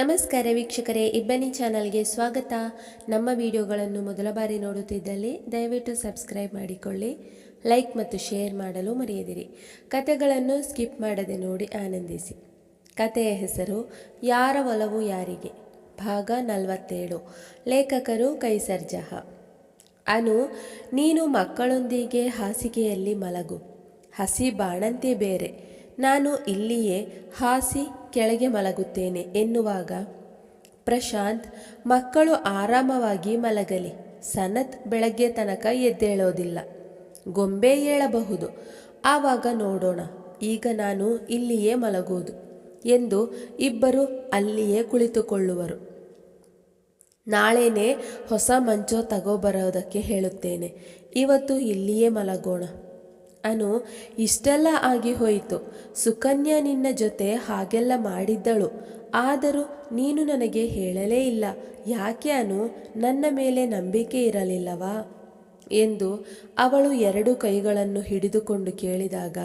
ನಮಸ್ಕಾರ ವೀಕ್ಷಕರೇ, ಇಬ್ಬನಿ ಚಾನಲ್ಗೆ ಸ್ವಾಗತ. ನಮ್ಮ ವಿಡಿಯೋಗಳನ್ನು ಮೊದಲ ಬಾರಿ ನೋಡುತ್ತಿದ್ದಲ್ಲಿ ದಯವಿಟ್ಟು ಸಬ್ಸ್ಕ್ರೈಬ್ ಮಾಡಿಕೊಳ್ಳಿ, ಲೈಕ್ ಮತ್ತು ಶೇರ್ ಮಾಡಲು ಮರೆಯದಿರಿ. ಕತೆಗಳನ್ನು ಸ್ಕಿಪ್ ಮಾಡದೆ ನೋಡಿ ಆನಂದಿಸಿ. ಕತೆಯ ಹೆಸರು, ಯಾರ ಒಲವು ಯಾರಿಗೆ? ಭಾಗ ನಲವತ್ತೇಳು. ಲೇಖಕರು ಕೈಸರ್ಜಹ ಅನು, ನೀನು ಮಕ್ಕಳೊಂದಿಗೆ ಹಾಸಿಗೆಯಲ್ಲಿ ಮಲಗು. ಹಸಿ ಬಾಣಂತಿ ಬೇರೆ. ನಾನು ಇಲ್ಲಿಯೇ ಹಾಸಿ ಕೆಳಗೆ ಮಲಗುತ್ತೇನೆ ಎನ್ನುವಾಗ, ಪ್ರಶಾಂತ್, ಮಕ್ಕಳು ಆರಾಮವಾಗಿ ಮಲಗಲಿ, ಸನತ್ ಬೆಳಗ್ಗೆ ತನಕ ಎದ್ದೇಳೋದಿಲ್ಲ. ಗೊಂಬೆ ಏಳಬಹುದು. ಆವಾಗ ನೋಡೋಣ, ಈಗ ನಾನು ಇಲ್ಲಿಯೇ ಮಲಗುವುದು ಎಂದು ಇಬ್ಬರು ಅಲ್ಲಿಯೇ ಕುಳಿತುಕೊಳ್ಳುವರು. ನಾಳೆನೇ ಹೊಸ ಮಂಚೋ ತಗೋಬರೋದಕ್ಕೆ ಹೇಳುತ್ತೇನೆ, ಇವತ್ತು ಇಲ್ಲಿಯೇ ಮಲಗೋಣ. ಅನು, ಇಷ್ಟೆಲ್ಲ ಆಗಿ ಹೋಯಿತು. ಸುಕನ್ಯಾ ನಿನ್ನ ಜೊತೆ ಹಾಗೆಲ್ಲ ಮಾಡಿದ್ದಳು. ಆದರೂ ನೀನು ನನಗೆ ಹೇಳಲೇ ಇಲ್ಲ. ಯಾಕೆ ಅನು, ನನ್ನ ಮೇಲೆ ನಂಬಿಕೆ ಇರಲಿಲ್ಲವಾ? ಎಂದು ಅವಳು ಎರಡು ಕೈಗಳನ್ನು ಹಿಡಿದುಕೊಂಡು ಕೇಳಿದಾಗ,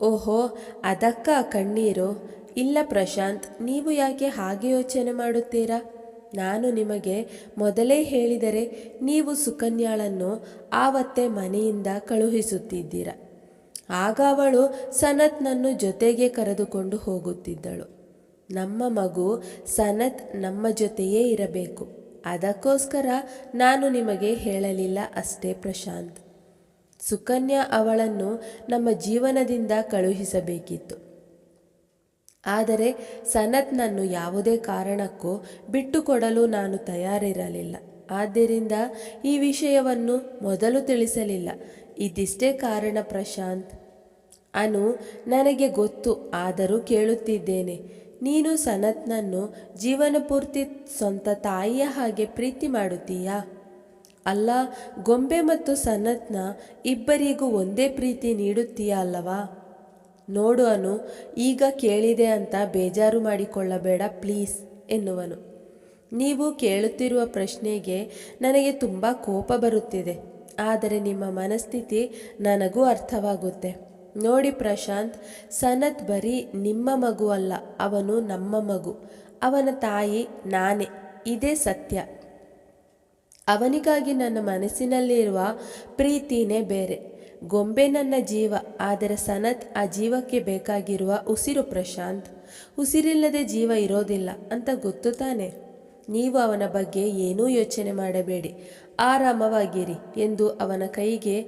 ಓಹೋ, ಅದಕ್ಕ ಕಣ್ಣೀರು. ಇಲ್ಲ ಪ್ರಶಾಂತ್, ನೀವು ಯಾಕೆ ಹಾಗೆ ಯೋಚನೆ ಮಾಡುತ್ತೀರಾ? ನಾನು ನಿಮಗೆ ಮೊದಲೇ ಹೇಳಿದರೆ ನೀವು ಸುಕನ್ಯಾಳನ್ನು ಆವತ್ತೆ ಮನೆಯಿಂದ ಕಳುಹಿಸುತ್ತಿದ್ದೀರ. ಆಗ ಅವಳು ಸನತ್ನನ್ನು ಜೊತೆಗೆ ಕರೆದುಕೊಂಡು ಹೋಗುತ್ತಿದ್ದಳು. ನಮ್ಮ ಮಗು ಸನತ್ ನಮ್ಮ ಜೊತೆಯೇ ಇರಬೇಕು. ಅದಕ್ಕೋಸ್ಕರ ನಾನು ನಿಮಗೆ ಹೇಳಲಿಲ್ಲ ಅಷ್ಟೇ ಪ್ರಶಾಂತ್. ಸುಕನ್ಯಾ ಅವಳನ್ನು ನಮ್ಮ ಜೀವನದಿಂದ ಕಳುಹಿಸಬೇಕಿತ್ತು. ಆದರೆ ಸನತ್ನನ್ನು ಯಾವುದೇ ಕಾರಣಕ್ಕೂ ಬಿಟ್ಟುಕೊಡಲು ನಾನು ತಯಾರಿರಲಿಲ್ಲ. ಆದ್ದರಿಂದ ಈ ವಿಷಯವನ್ನು ಮೊದಲು ತಿಳಿಸಲಿಲ್ಲ. ಇದಿಷ್ಟೇ ಕಾರಣ ಪ್ರಶಾಂತ್. ಅನು, ನನಗೆ ಗೊತ್ತು, ಆದರೂ ಕೇಳುತ್ತಿದ್ದೇನೆ. ನೀನು ಸನತ್ನನ್ನು ಜೀವನ ಪೂರ್ತಿ ಸ್ವಂತ ತಾಯಿಯ ಹಾಗೆ ಪ್ರೀತಿ ಮಾಡುತ್ತೀಯಾ? ಅಲ್ಲ, ಗೊಂಬೆ ಮತ್ತು ಸನತ್ನ ಇಬ್ಬರಿಗೂ ಒಂದೇ ಪ್ರೀತಿ ನೀಡುತ್ತೀಯಾ ಅಲ್ಲವಾ? ನೋಡು ಅನು, ಈಗ ಕೇಳಿದೆ ಅಂತ ಬೇಜಾರು ಮಾಡಿಕೊಳ್ಳಬೇಡ ಪ್ಲೀಸ್ ಎನ್ನುವನು. ನೀವು ಕೇಳುತ್ತಿರುವ ಪ್ರಶ್ನೆಗೆ ನನಗೆ ತುಂಬ ಕೋಪ ಬರುತ್ತಿದೆ, ಆದರೆ ನಿಮ್ಮ ಮನಸ್ಥಿತಿ ನನಗೂ ಅರ್ಥವಾಗುತ್ತೆ. ನೋಡಿ ಪ್ರಶಾಂತ್, ಸನತ್ ಬರೀ ನಿಮ್ಮ ಮಗು ಅಲ್ಲ, ಅವನು ನಮ್ಮ ಮಗು, ಅವನ ತಾಯಿ ನಾನೇ, ಇದೇ ಸತ್ಯ. ಅವನಿಗಾಗಿ ನನ್ನ ಮನಸ್ಸಿನಲ್ಲಿರುವ ಪ್ರೀತಿನೇ ಬೇರೆ. ಗೊಂಬೆ ನನ್ನ ಜೀವ, ಆದರೆ ಸನತ್ ಆ ಜೀವಕ್ಕೆ ಬೇಕಾಗಿರುವ ಉಸಿರು ಪ್ರಶಾಂತ್. ಉಸಿರಿಲ್ಲದೆ ಜೀವ ಇರೋದಿಲ್ಲ ಅಂತ ಗೊತ್ತು ತಾನೆ. ನೀವು ಅವನ ಬಗ್ಗೆ ಏನೂ ಯೋಚನೆ ಮಾಡಬೇಡಿ. ಆರಾಮವಾಗಿರಿ ಎಂದು ಅವನ ಕೈಗೆ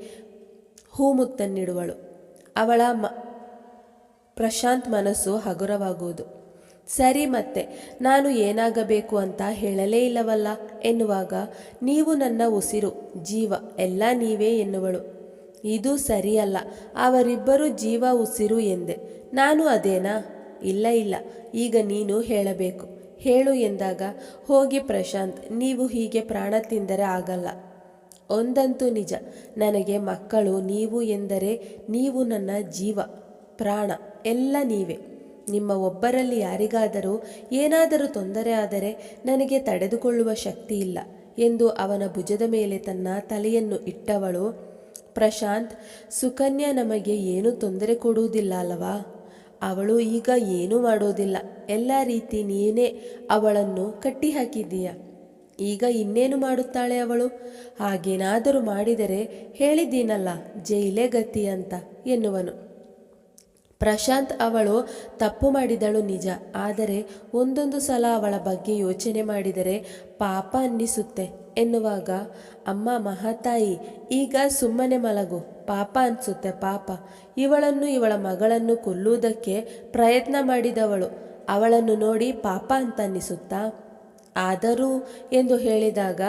ಹೂಮುತ್ತನ್ನಿಡುವಳು ಅವಳ ಮ, ಪ್ರಶಾಂತ್ ಮನಸ್ಸು ಹಗುರವಾಗುವುದು. ಸರಿ ಮತ್ತೆ, ನಾನು ಏನಾಗಬೇಕು ಅಂತ ಹೇಳಲೇ ಇಲ್ಲವಲ್ಲ ಎನ್ನುವಾಗ, ನೀವು ನನ್ನ ಉಸಿರು, ಜೀವ, ಎಲ್ಲ ನೀವೇ ಎನ್ನುವಳು. ಇದು ಸರಿಯಲ್ಲ. ಅವರಿಬ್ಬರು ಜೀವ ಉಸಿರು ಎಂದೆ. ನಾನು ಅದೇನಾ? ಇಲ್ಲ ಇಲ್ಲ. ಈಗ ನೀನು ಹೇಳಬೇಕು. ಹೇಳು ಎಂದಾಗ, ಹೋಗಿ ಪ್ರಶಾಂತ್, ನೀವು ಹೀಗೆ ಪ್ರಾಣ ತಿಂದರೆ ಆಗಲ್ಲ. ಒಂದಂತೂ ನಿಜ. ನನಗೆ ಮಕ್ಕಳು ನೀವು ಎಂದರೆ ನೀವು ನನ್ನ ಜೀವ, ಪ್ರಾಣ, ಎಲ್ಲ ನೀವೇ. ನಿಮ್ಮ ಒಬ್ಬರಲ್ಲಿ ಯಾರಿಗಾದರೂ ಏನಾದರೂ ತೊಂದರೆ ಆದರೆ ನನಗೆ ತಡೆದುಕೊಳ್ಳುವ ಶಕ್ತಿ ಇಲ್ಲ ಎಂದು ಅವನ ಭುಜದ ಮೇಲೆ ತನ್ನ ತಲೆಯನ್ನು ಇಟ್ಟವಳು ಪ್ರಶಾಂತ್, ಸುಕನ್ಯಾ ನಮಗೆ ಏನು ತೊಂದರೆ ಕೊಡುವುದಿಲ್ಲ ಅಲ್ಲವಾ ಅವಳು ಈಗ ಏನೂ ಮಾಡೋದಿಲ್ಲ. ಎಲ್ಲ ರೀತಿ ನೀನೇ ಅವಳನ್ನು ಕಟ್ಟಿ ಹಾಕಿದ್ದೀಯ ಈಗ ಇನ್ನೇನು ಮಾಡುತ್ತಾಳೆ ಅವಳು? ಹಾಗೇನಾದರೂ ಮಾಡಿದರೆ ಹೇಳಿದ್ದೀನಲ್ಲ, ಜೈಲೇ ಗತಿ ಅಂತ ಎನ್ನುವನು. ಪ್ರಶಾಂತ್ ಅವಳು ತಪ್ಪು ಮಾಡಿದಳು ನಿಜ. ಆದರೆ ಒಂದೊಂದು ಸಲ ಅವಳ ಬಗ್ಗೆ ಯೋಚನೆ ಮಾಡಿದರೆ ಪಾಪ ಅನ್ನಿಸುತ್ತೆ. ಎನ್ನುವಾಗ, ಅಮ್ಮ, ಮಹಾತಾಯಿ, ಈಗ ಸುಮ್ಮನೆ ಮಲಗು, ಪಾಪ ಅನಿಸುತ್ತೆ, ಪಾಪ. ಇವಳನ್ನು ಇವಳ ಮಗಳನ್ನು ಕೊಲ್ಲುವುದಕ್ಕೆ ಪ್ರಯತ್ನ ಮಾಡಿದವಳು. ಅವಳನ್ನು ನೋಡಿ ಪಾಪ ಅಂತ ಅನ್ನಿಸುತ್ತಾ ಆದರೂ, ಎಂದು ಹೇಳಿದಾಗ,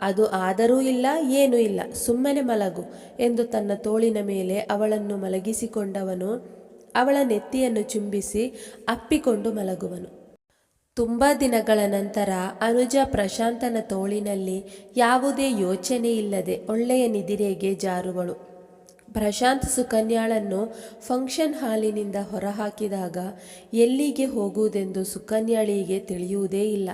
ಅದು ಆದರೂ ಇಲ್ಲ, ಏನೂ ಇಲ್ಲ, ಸುಮ್ಮನೆ ಮಲಗು, ಎಂದು ತನ್ನ ತೋಳಿನ ಮೇಲೆ ಅವಳನ್ನು ಮಲಗಿಸಿಕೊಂಡವನು. ಅವಳ ನೆತ್ತಿಯನ್ನು ಚುಂಬಿಸಿ ಅಪ್ಪಿಕೊಂಡು ಮಲಗುವನು. ತುಂಬ ದಿನಗಳ ನಂತರ ಅನುಜ ಪ್ರಶಾಂತನ ತೋಳಿನಲ್ಲಿ ಯಾವುದೇ ಯೋಚನೆ ಇಲ್ಲದೆ ಒಳ್ಳೆಯ ನಿದಿರೆಗೆ ಜಾರುವಳು. ಪ್ರಶಾಂತ್ ಸುಕನ್ಯಾಳನ್ನು ಫಂಕ್ಷನ್ ಹಾಲಿನಿಂದ ಹೊರಹಾಕಿದಾಗ ಎಲ್ಲಿಗೆ ಹೋಗುವುದೆಂದು ಸುಕನ್ಯಾಳಿಗೆ ತಿಳಿಯುವುದೇ ಇಲ್ಲ.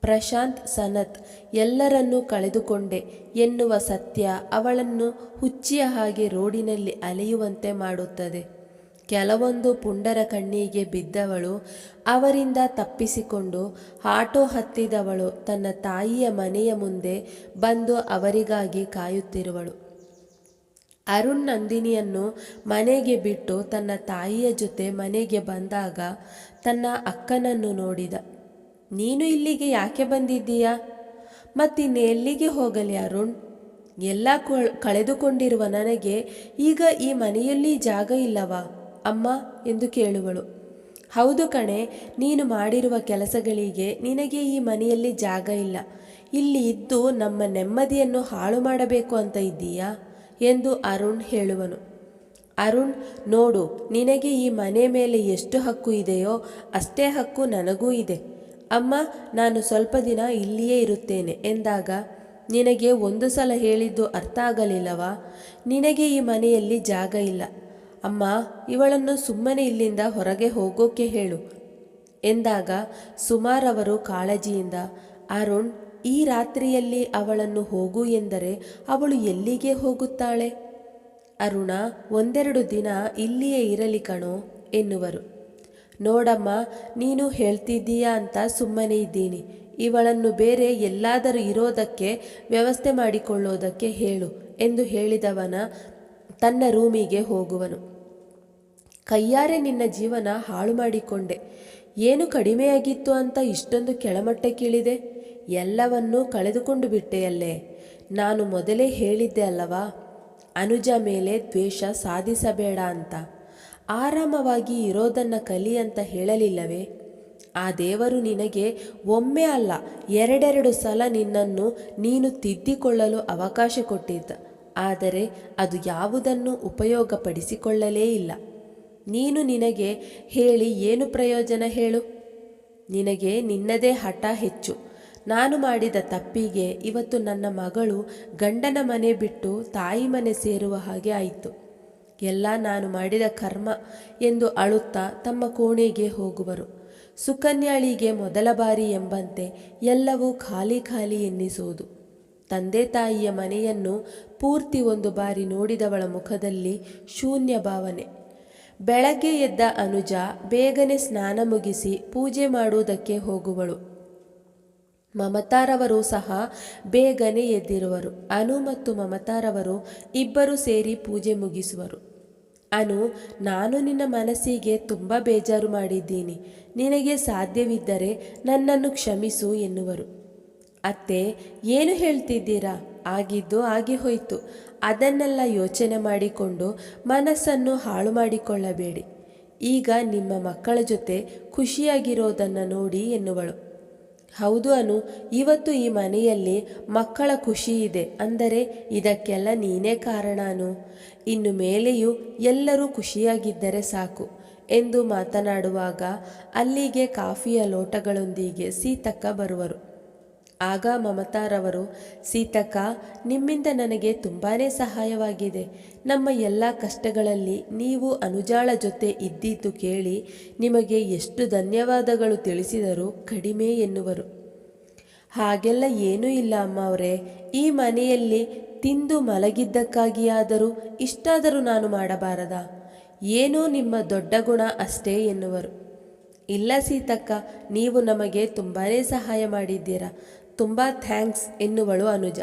ಪ್ರಶಾಂತ್, ಸನತ್ ಎಲ್ಲರನ್ನೂ ಕಳೆದುಕೊಂಡೆ ಎನ್ನುವ ಸತ್ಯ ಅವಳನ್ನು ಹುಚ್ಚಿಯ ಹಾಗೆ ರೋಡಿನಲ್ಲಿ ಅಲೆಯುವಂತೆ ಮಾಡುತ್ತದೆ. ಕೆಲವೊಂದು ಪುಂಡರ ಕಣ್ಣಿಗೆ ಬಿದ್ದವಳು, ಅವರಿಂದ ತಪ್ಪಿಸಿಕೊಂಡು ಆಟೋ ಹತ್ತಿದವಳು, ತನ್ನ ತಾಯಿಯ ಮನೆಯ ಮುಂದೆ ಬಂದು ಅವರಿಗಾಗಿ ಕಾಯುತ್ತಿರುವಳು. ಅರುಣ್ ನಂದಿನಿಯನ್ನು ಮನೆಗೆ ಬಿಟ್ಟು ತನ್ನ ತಾಯಿಯ ಜೊತೆ ಮನೆಗೆ ಬಂದಾಗ ತನ್ನ ಅಕ್ಕನನ್ನು ನೋಡಿದ. ನೀನು ಇಲ್ಲಿಗೆ ಯಾಕೆ ಬಂದಿದ್ದೀಯಾ? ಮತ್ತಿನ್ನೆಲ್ಲಿಗೆ ಹೋಗಲಿ ಅರುಣ್? ಎಲ್ಲ ಕೊಳ್- ಕಳೆದುಕೊಂಡಿರುವ ನನಗೆ ಈಗ ಈ ಮನೆಯಲ್ಲಿ ಜಾಗ ಇಲ್ಲವಾ? ಅಮ್ಮ ಎಂದು ಕೇಳುವಳು. ಹೌದು ಕಣೆ, ನೀನು ಮಾಡಿರುವ ಕೆಲಸಗಳಿಗೆ ನಿನಗೆ ಈ ಮನೆಯಲ್ಲಿ ಜಾಗ ಇಲ್ಲ. ಇಲ್ಲಿ ಇದ್ದು ನಮ್ಮ ನೆಮ್ಮದಿಯನ್ನು ಹಾಳು ಮಾಡಬೇಕು ಅಂತ ಇದ್ದೀಯಾ? ಎಂದು ಅರುಣ್ ಹೇಳುವನು. ಅರುಣ್, ನೋಡು, ನಿನಗೆ ಈ ಮನೆ ಮೇಲೆ ಎಷ್ಟು ಹಕ್ಕು ಇದೆಯೋ ಅಷ್ಟೇ ಹಕ್ಕು ನನಗೂ ಇದೆ. ಅಮ್ಮ, ನಾನು ಸ್ವಲ್ಪ ದಿನ ಇಲ್ಲಿಯೇ ಇರುತ್ತೇನೆ ಎಂದಾಗ, ನಿನಗೆ ಒಂದು ಸಲ ಹೇಳಿದ್ದು ಅರ್ಥ ಆಗಲಿಲ್ಲವಾ? ನಿನಗೆ ಈ ಮನೆಯಲ್ಲಿ ಜಾಗ ಇಲ್ಲ. ಅಮ್ಮ, ಇವಳನ್ನು ಸುಮ್ಮನೆ ಇಲ್ಲಿಂದ ಹೊರಗೆ ಹೋಗೋಕೆ ಹೇಳು. ಎಂದಾಗ ಸುಮಾರವರು ಕಾಳಜಿಯಿಂದ, ಅರುಣ್, ಈ ರಾತ್ರಿಯಲ್ಲಿ ಅವಳನ್ನು ಹೋಗು ಎಂದರೆ ಅವಳು ಎಲ್ಲಿಗೆ ಹೋಗುತ್ತಾಳೆ? ಅರುಣ, ಒಂದೆರಡು ದಿನ ಇಲ್ಲಿಯೇ ಇರಲಿ ಕಣೋ, ಎನ್ನುವರು. ನೋಡಮ್ಮ, ನೀನು ಹೇಳ್ತಿದ್ದೀಯಾ ಅಂತ ಸುಮ್ಮನೆ ಇದ್ದೀನಿ. ಇವಳನ್ನು ಬೇರೆ ಎಲ್ಲಾದರೂ ಇರೋದಕ್ಕೆ, ವ್ಯವಸ್ಥೆ ಮಾಡಿಕೊಳ್ಳೋದಕ್ಕೆ ಹೇಳು, ಎಂದು ಹೇಳಿದವನ ತನ್ನ ರೂಮಿಗೆ ಹೋಗುವನು. ಕೈಯಾರೆ ನಿನ್ನ ಜೀವನ ಹಾಳು ಮಾಡಿಕೊಂಡೆ ಏನು ಕಡಿಮೆಯಾಗಿತ್ತು ಅಂತ ಇಷ್ಟೊಂದು ಕೆಳಮಟ್ಟಕ್ಕಿಳಿದೆ ಎಲ್ಲವನ್ನೂ ಕಳೆದುಕೊಂಡು ಬಿಟ್ಟೆಯಲ್ಲೇ ನಾನು ಮೊದಲೇ ಹೇಳಿದ್ದೆ ಅಲ್ಲವಾ? ಅನುಜ ಮೇಲೆ ದ್ವೇಷ ಸಾಧಿಸಬೇಡ ಅಂತ. ಆರಾಮವಾಗಿ ಇರೋದನ್ನು ಕಲಿ ಅಂತ ಹೇಳಲಿಲ್ಲವೇ? ಆ ದೇವರು ನಿನಗೆ ಒಮ್ಮೆ ಅಲ್ಲ, ಎರಡೆರಡು ಸಲ ನಿನ್ನನ್ನು ನೀನು ತಿದ್ದಿಕೊಳ್ಳಲು ಅವಕಾಶ ಕೊಟ್ಟಿದ್ದ. ಆದರೆ ಅದು ಯಾವುದನ್ನು ಉಪಯೋಗಪಡಿಸಿಕೊಳ್ಳಲೇ ಇಲ್ಲ. ನೀನು ನಿನಗೆ ಹೇಳಿ ಏನು ಪ್ರಯೋಜನ ಹೇಳು? ನಿನಗೆ ನಿನ್ನದೇ ಹಠ ಹೆಚ್ಚು. ನಾನು ಮಾಡಿದ ತಪ್ಪಿಗೆ ಇವತ್ತು ನನ್ನ ಮಗಳು ಗಂಡನ ಮನೆ ಬಿಟ್ಟು ತಾಯಿ ಮನೆ ಸೇರುವ ಹಾಗೆ ಆಯಿತು. ಎಲ್ಲ ನಾನು ಮಾಡಿದ ಕರ್ಮ ಎಂದು ಅಳುತ್ತಾ ತಮ್ಮ ಕೋಣೆಗೆ ಹೋಗುವರು. ಸುಕನ್ಯಾಳಿಗೆ ಮೊದಲ ಬಾರಿ ಎಂಬಂತೆ ಎಲ್ಲವೂ ಖಾಲಿ ಖಾಲಿ ಎನ್ನಿಸುವುದು. ತಂದೆ ತಾಯಿಯ ಮನೆಯನ್ನು ಪೂರ್ತಿ ಒಂದು ಬಾರಿ ನೋಡಿದವಳ ಮುಖದಲ್ಲಿ ಶೂನ್ಯ ಭಾವನೆ. ಬೆಳಗ್ಗೆ ಎದ್ದ ಅನುಜ ಬೇಗನೆ ಸ್ನಾನ ಮುಗಿಸಿ ಪೂಜೆ ಮಾಡುವುದಕ್ಕೆ ಹೋಗುವಳು. ಮಮತಾರವರು ಸಹ ಬೇಗನೆ ಎದ್ದಿರುವರು. ಅನು ಮತ್ತು ಮಮತಾರವರು ಇಬ್ಬರು ಸೇರಿ ಪೂಜೆ ಮುಗಿಸುವರು. ಅನು, ನಾನು ನಿನ್ನ ಮನಸ್ಸಿಗೆ ತುಂಬ ಬೇಜಾರು ಮಾಡಿದ್ದೀನಿ. ನಿನಗೆ ಸಾಧ್ಯವಿದ್ದರೆ ನನ್ನನ್ನು ಕ್ಷಮಿಸು ಎನ್ನುವರು. ಅತ್ತೆ, ಏನು ಹೇಳ್ತಿದ್ದೀರಾ? ಆಗಿದ್ದು ಆಗಿ ಹೋಯಿತು. ಅದನ್ನೆಲ್ಲ ಯೋಚನೆ ಮಾಡಿಕೊಂಡು ಮನಸ್ಸನ್ನು ಹಾಳು ಮಾಡಿಕೊಳ್ಳಬೇಡಿ. ಈಗ ನಿಮ್ಮ ಮಕ್ಕಳ ಜೊತೆ ಖುಷಿಯಾಗಿರೋದನ್ನು ನೋಡಿ ಎನ್ನುವಳು. ಹೌದು ಅನು, ಇವತ್ತು ಈ ಮನೆಯಲ್ಲಿ ಮಕ್ಕಳ ಖುಷಿ ಇದೆ. ಅಂದರೆ ಇದಕ್ಕೆಲ್ಲ ನೀನೇ ಕಾರಣ ಅನು. ಇನ್ನು ಮೇಲೆಯೂ ಎಲ್ಲರೂ ಖುಷಿಯಾಗಿದ್ದರೆ ಸಾಕು ಎಂದು ಮಾತನಾಡುವಾಗ ಅಲ್ಲಿಗೆ ಕಾಫಿಯ ಲೋಟಗಳೊಂದಿಗೆ ಸೀತಕ್ಕ ಬರುವರು. ಆಗ ಮಮತಾರವರು, ಸೀತಕ್ಕ, ನಿಮ್ಮಿಂದ ನನಗೆ ತುಂಬಾ ಸಹಾಯವಾಗಿದೆ. ನಮ್ಮ ಎಲ್ಲ ಕಷ್ಟಗಳಲ್ಲಿ ನೀವು ಅನುಜಾಳ ಜೊತೆ ಇದ್ದಿದ್ದು ಕೇಳಿ ನಿಮಗೆ ಎಷ್ಟು ಧನ್ಯವಾದಗಳು ತಿಳಿಸಿದರೂ ಕಡಿಮೆ ಎನ್ನುವರು. ಹಾಗೆಲ್ಲ ಏನೂ ಇಲ್ಲ ಅಮ್ಮ ಅವರೇ ಈ ಮನೆಯಲ್ಲಿ ತಿಂದು ಮಲಗಿದ್ದಕ್ಕಾಗಿಯಾದರೂ ಇಷ್ಟಾದರೂ ನಾನು ಮಾಡಬಾರದಾ. ಏನೋ ನಿಮ್ಮ ದೊಡ್ಡ ಗುಣ ಅಷ್ಟೇ ಎನ್ನುವರು. ಇಲ್ಲ ಸೀತಕ್ಕ, ನೀವು ನಮಗೆ ತುಂಬಾ ಸಹಾಯ ಮಾಡಿದ್ದೀರಾ. ತುಂಬ ಥ್ಯಾಂಕ್ಸ್ ಎನ್ನುವಳು ಅನುಜ.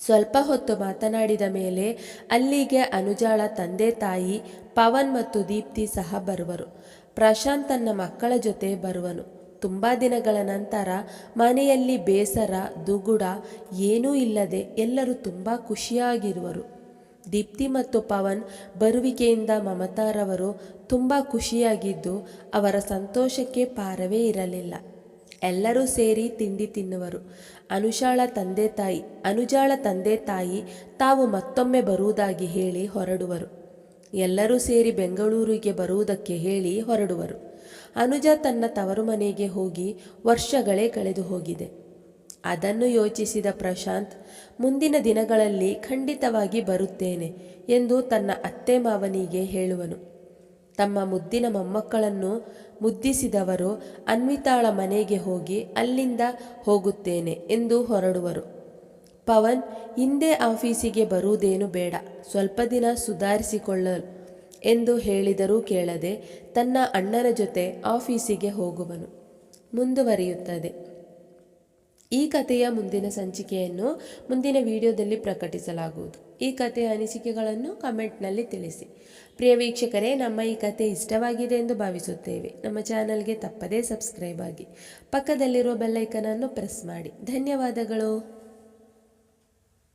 ಸ್ವಲ್ಪ ಹೊತ್ತು ಮಾತನಾಡಿದ ಮೇಲೆ ಅಲ್ಲಿಗೆ ಅನುಜಾಳ ತಂದೆ ತಾಯಿ ಪವನ್ ಮತ್ತು ದೀಪ್ತಿ ಸಹ ಬರುವರು. ಪ್ರಶಾಂತ್ ತನ್ನ ಮಕ್ಕಳ ಜೊತೆ ಬರುವನು. ತುಂಬ ದಿನಗಳ ನಂತರ ಮನೆಯಲ್ಲಿ ಬೇಸರ, ದುಗುಡ ಏನೂ ಇಲ್ಲದೆ ಎಲ್ಲರೂ ತುಂಬ ಖುಷಿಯಾಗಿರುವರು. ದೀಪ್ತಿ ಮತ್ತು ಪವನ್ ಬರುವಿಕೆಯಿಂದ ಮಮತಾರವರು ತುಂಬ ಖುಷಿಯಾಗಿದ್ದು ಅವರ ಸಂತೋಷಕ್ಕೆ ಪಾರವೇ ಇರಲಿಲ್ಲ. ಎಲ್ಲರೂ ಸೇರಿ ತಿಂಡಿ ತಿನ್ನುವರು. ಅನುಷಾಳ ತಂದೆ ತಾಯಿ, ಅನುಜಾಳ ತಂದೆ ತಾಯಿ ತಾವು ಮತ್ತೊಮ್ಮೆ ಬರುವುದಾಗಿ ಹೇಳಿ ಹೊರಡುವರು. ಎಲ್ಲರೂ ಸೇರಿ ಬೆಂಗಳೂರಿಗೆ ಬರುವುದಕ್ಕೆ ಹೇಳಿ ಹೊರಡುವರು. ಅನುಜ ತನ್ನ ತವರು ಮನೆಗೆ ಹೋಗಿ ವರ್ಷಗಳೇ ಕಳೆದು ಹೋಗಿದೆ. ಅದನ್ನು ಯೋಚಿಸಿದ ಪ್ರಶಾಂತ್, ಮುಂದಿನ ದಿನಗಳಲ್ಲಿ ಖಂಡಿತವಾಗಿ ಬರುತ್ತೇನೆ ಎಂದು ತನ್ನ ಅತ್ತೆ ಮಾವನಿಗೆ ಹೇಳುವನು. ತಮ್ಮ ಮುದ್ದಿನ ಮೊಮ್ಮಕ್ಕಳನ್ನು ಮುದ್ದಿಸಿದವರು ಅನ್ವಿತಾಳ ಮನೆಗೆ ಹೋಗಿ ಅಲ್ಲಿಂದ ಹೋಗುತ್ತೇನೆ ಎಂದು ಹೊರಡುವರು. ಪವನ್, ಹಿಂದೆ ಆಫೀಸಿಗೆ ಬರುವುದೇನು ಬೇಡ, ಸ್ವಲ್ಪ ದಿನ ಸುಧಾರಿಸಿಕೊಳ್ಳಲು ಎಂದು ಹೇಳಿದರೂ ಕೇಳದೆ ತನ್ನ ಅಣ್ಣನ ಜೊತೆ ಆಫೀಸಿಗೆ ಹೋಗುವನು. ಮುಂದುವರಿಯುತ್ತದೆ. ಈ ಕಥೆಯ ಮುಂದಿನ ಸಂಚಿಕೆಯನ್ನು ಮುಂದಿನ ವಿಡಿಯೋದಲ್ಲಿ ಪ್ರಕಟಿಸಲಾಗುವುದು. ಈ ಕಥೆಯ ಅನಿಸಿಕೆಗಳನ್ನು ಕಮೆಂಟ್ನಲ್ಲಿ ತಿಳಿಸಿ. ಪ್ರಿಯ ವೀಕ್ಷಕರೇ, ನಮ್ಮ ಈ ಕಥೆ ಇಷ್ಟವಾಗಿದೆ ಎಂದು ಭಾವಿಸುತ್ತೇವೆ. ನಮ್ಮ ಚಾನಲ್ಗೆ ತಪ್ಪದೇ ಸಬ್ಸ್ಕ್ರೈಬ್ ಆಗಿ. ಪಕ್ಕದಲ್ಲಿರುವ ಬೆಲ್ಲೈಕನನ್ನು ಪ್ರೆಸ್ ಮಾಡಿ. ಧನ್ಯವಾದಗಳು.